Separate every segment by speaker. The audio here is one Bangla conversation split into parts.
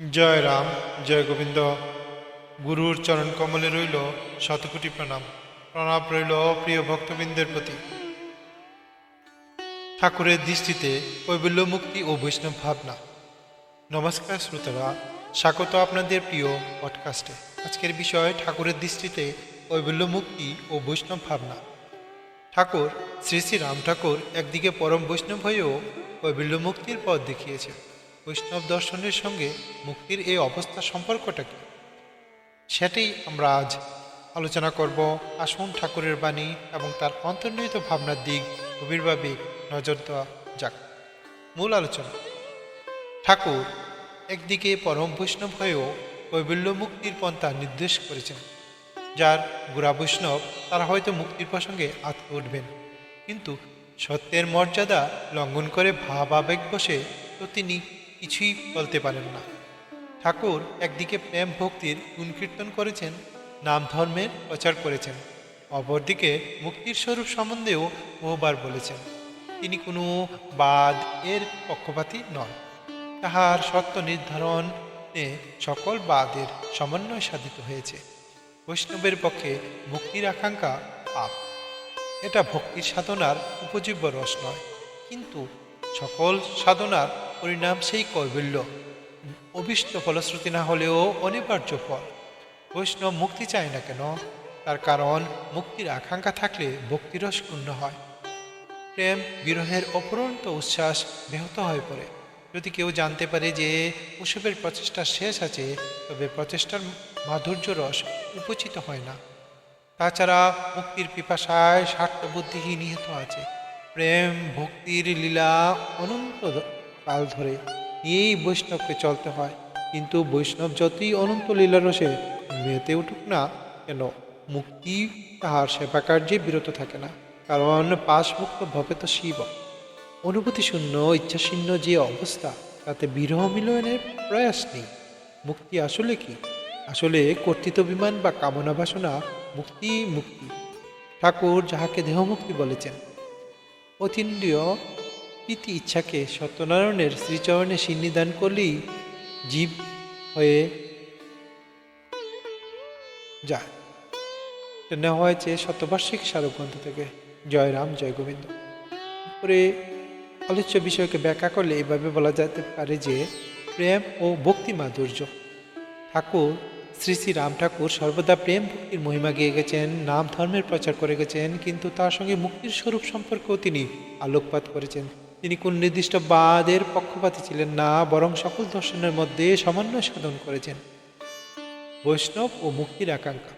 Speaker 1: জয় রাম, জয় গোবিন্দ। গুরুর চরণ কমলে রইল শতকোটি প্রণাম। প্রণাম রইল প্রিয় ভক্তবৃন্দের প্রতি। ঠাকুরের দৃষ্টিতে কৈবল্য মুক্তি ও বৈষ্ণব ভাবনা। নমস্কার শ্রোতারা, স্বাগত আপনাদের প্রিয় পডকাস্টে আজকের বিষয় ঠাকুরের দৃষ্টিতে কৈবল্য মুক্তি ও বৈষ্ণব ভাবনা। ঠাকুর, শ্রী শ্রী রাম ঠাকুর একদিকে পরম বৈষ্ণব হয়েও কৈবল্য মুক্তির পথ দেখিয়েছে বৈষ্ণব দর্শনের সঙ্গে মুক্তির এই অবস্থা সম্পর্কটা কি সেটাই আমরা আজ আলোচনা করব আসুন ঠাকুরের বাণী এবং তার অন্তর্নিহিত ভাবনার দিক গভীরভাবে নজর দেওয়া যাক। মূল আলোচনা। ঠাকুর একদিকে পরম বৈষ্ণব হয়েও কৈবল্য মুক্তির পন্থা নির্দেশ করেছেন, যার গুড়া বৈষ্ণব তারা হয়তো মুক্তির প্রসঙ্গে আটকে উঠবেন। কিন্তু সত্যের মর্যাদা লঙ্ঘন করে ভাব আবেগ বসে তো তিনি কিছুই বলতে পারেন না। ঠাকুর একদিকে প্রেম ভক্তির গুণকীর্তন করেছেন, নাম ধর্মের প্রচার করেছেন। অপরদিকে মুক্তির স্বরূপ সম্বন্ধেও বহুবার বলেছেন। তিনি কোনো বাদ এর পক্ষপাতী নন। তাহার সত্য নির্ধারণে সকল বাদের সমন্বয় সাধিত হয়েছে। বৈষ্ণবের পক্ষে মুক্তির আকাঙ্ক্ষা পাপ। এটা ভক্তির সাধনার উপজীব্য রস নয়। কিন্তু সকল সাধনার পরিণাম সেই কৈবল্য। অভিষ্ট ফলশ্রুতি না হলেও অনিবার্য ফল। বৈষ্ণব মুক্তি চায় না কেন? তার কারণ মুক্তির আকাঙ্ক্ষা থাকলে ভক্তিরস পূর্ণ হয়। প্রেম, বিরহের অপরন্ত উচ্ছ্বাস ব্যাহত হয়ে পড়ে। যদি কেউ জানতে পারে যে উৎসবের প্রচেষ্টা শেষ আছে, তবে প্রচেষ্টার মাধুর্য রস উপচিত হয় না। তাছাড়া মুক্তির পিপাসায় স্বার্থবুদ্ধি নিহিত আছে। প্রেম, ভক্তির লীলা অনন্ত কাল ধরে এই বৈষ্ণবকে চলতে হয়। কিন্তু বৈষ্ণব যতই অনন্ত লীলা রসে মেতে উঠুক না কেন, মুক্তি তাহার সেবা কার্যে বিরত থাকে না, কারণ পাশমুক্ত ভবে তো শিব। অনুভূতি শূন্য ইচ্ছাশূন্য যে অবস্থা, তাতে বিরহ মিলনের প্রয়াস নেই। মুক্তি আসলে কি? আসলে কর্তৃত্ব বিমান বা কামনা বাসনা মুক্তি মুক্তি। ঠাকুর যাহাকে দেহমুক্তি বলেছেন, অতীন্দ্রিয় প্রীতি ইচ্ছাকে সত্যনারায়ণের শ্রীচরণে সিন্নিদান করলেই জীব হয়ে যায়। নেওয়া হয়েছে শতবার্ষিক স্মারক গ্রন্থ থেকে। জয় রাম, জয় গোবিন্দ। উপরে আলোচ্য বিষয়কে ব্যাখ্যা করলে এভাবে বলা যেতে পারে যে, প্রেম ও ভক্তি মাধুর্য। ঠাকুর, শ্রী শ্রী রাম ঠাকুর সর্বদা প্রেম, ভক্তির মহিমা গিয়ে গেছেন, নাম ধর্মের প্রচার করে গেছেন, কিন্তু তার সঙ্গে মুক্তির স্বরূপ সম্পর্কেও তিনি আলোকপাত করেছেন। তিনি কোন নির্দিষ্ট বাদের পক্ষপাতী ছিলেন না, বরং সকল দর্শনের মধ্যে সমন্বয় সাধন করেছেন। বৈষ্ণব ও মুক্তির আকাঙ্ক্ষা।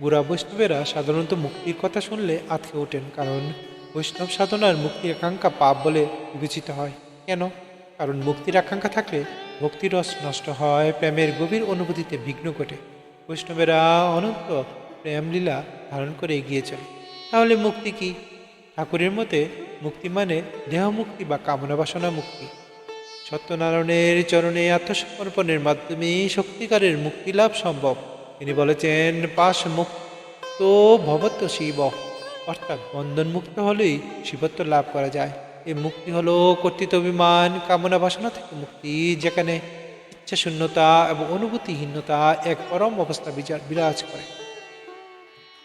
Speaker 1: বুড়া বৈষ্ণবেরা সাধারণত মুক্তির কথা শুনলে আতকে ওঠেন, কারণ বৈষ্ণব সাধনার মুক্তির আকাঙ্ক্ষা পাপ বলে বিবেচিত হয়। কেন? কারণ মুক্তির আকাঙ্ক্ষা থাকলে ভক্তিরস নষ্ট হয়, প্রেমের গভীর অনুভূতিতে বিঘ্ন ঘটে। বৈষ্ণবেরা অনন্ত প্রেমলীলা ধারণ করে এগিয়ে চলে। তাহলে মুক্তি কি? ঠাকুরের মতে মুক্তি মানে দেহ মুক্তি বা কামনা বাসনা মুক্তি। সত্যনারায়ণের চরণে আত্মসমর্পণের মাধ্যমে শক্তিকারের মুক্তি লাভ সম্ভব। তিনি বলেছেন, পাশ মুক্ত ভবত্ব শিব। অর্থাৎ বন্ধন মুক্ত হলেই শিবত্ব লাভ করা যায়। এই মুক্তি হলো কর্তৃত্ব অভিমান কামনা বাসনা থেকে মুক্তি, যেখানে ইচ্ছা শূন্যতা এবং অনুভূতিহীনতা এক পরম অবস্থা বিচার বিরাজ করে।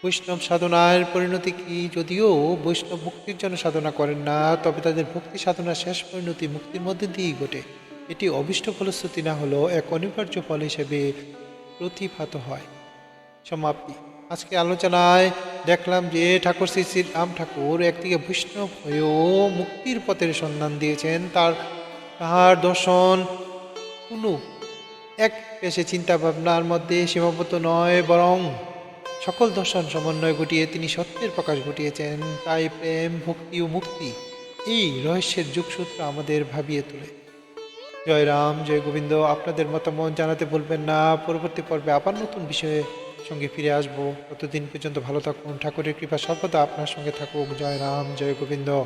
Speaker 1: বৈষ্ণব সাধনার পরিণতি কি? যদিও বৈষ্ণব মুক্তির জন্য সাধনা করেন না, তবে তাদের ভক্তি সাধনার শেষ পরিণতি মুক্তির মধ্যে দিয়েই ঘটে। এটি অভিষ্ট ফলশ্রুতি না হলেও এক অনিবার্য ফল হিসেবে প্রতিভাত হয়। সমাপ্তি। আজকে আলোচনায় দেখলাম যে ঠাকুর শ্রী শ্রী রাম ঠাকুর একদিকে বৈষ্ণব হয়েও মুক্তির পথের সন্ধান দিয়েছেন। তার, তাহার দর্শন কোনো এক পেশে চিন্তা ভাবনার মধ্যে সীমাবদ্ধ নয়, বরং সকল দর্শন সমন্বয় ঘটিয়ে তিনি সত্যের প্রকাশ ঘটিয়েছেন। তাই প্রেম, ভক্তি ও মুক্তি এই রহস্যের যুগসূত্র আমাদের ভাবিয়ে তোলে। জয় রাম, জয় গোবিন্দ, আপনাদের মতামত জানাতে ভুলবেন না। পরবর্তী পর্বে আবার নতুন বিষয়ের সঙ্গে ফিরে আসব। ততদিন পর্যন্ত ভালো থাকুন। ঠাকুরের কৃপা সর্বদা আপনার সঙ্গে থাকুক। জয় রাম, জয় গোবিন্দ।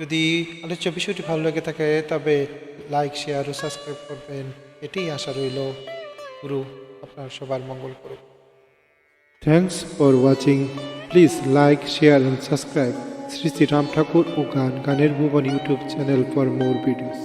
Speaker 1: যদি আলোচ্য বিষয়টি ভালো লেগে থাকে, তবে লাইক শেয়ার ও সাবস্ক্রাইব করবেন। এটাই আশা রইল। গুরু আপনার সবার মঙ্গল করুক। Thanks for watching please like share and subscribe Shri Shri Ram Thakur ও গান গানের ভুবন YouTube channel for more videos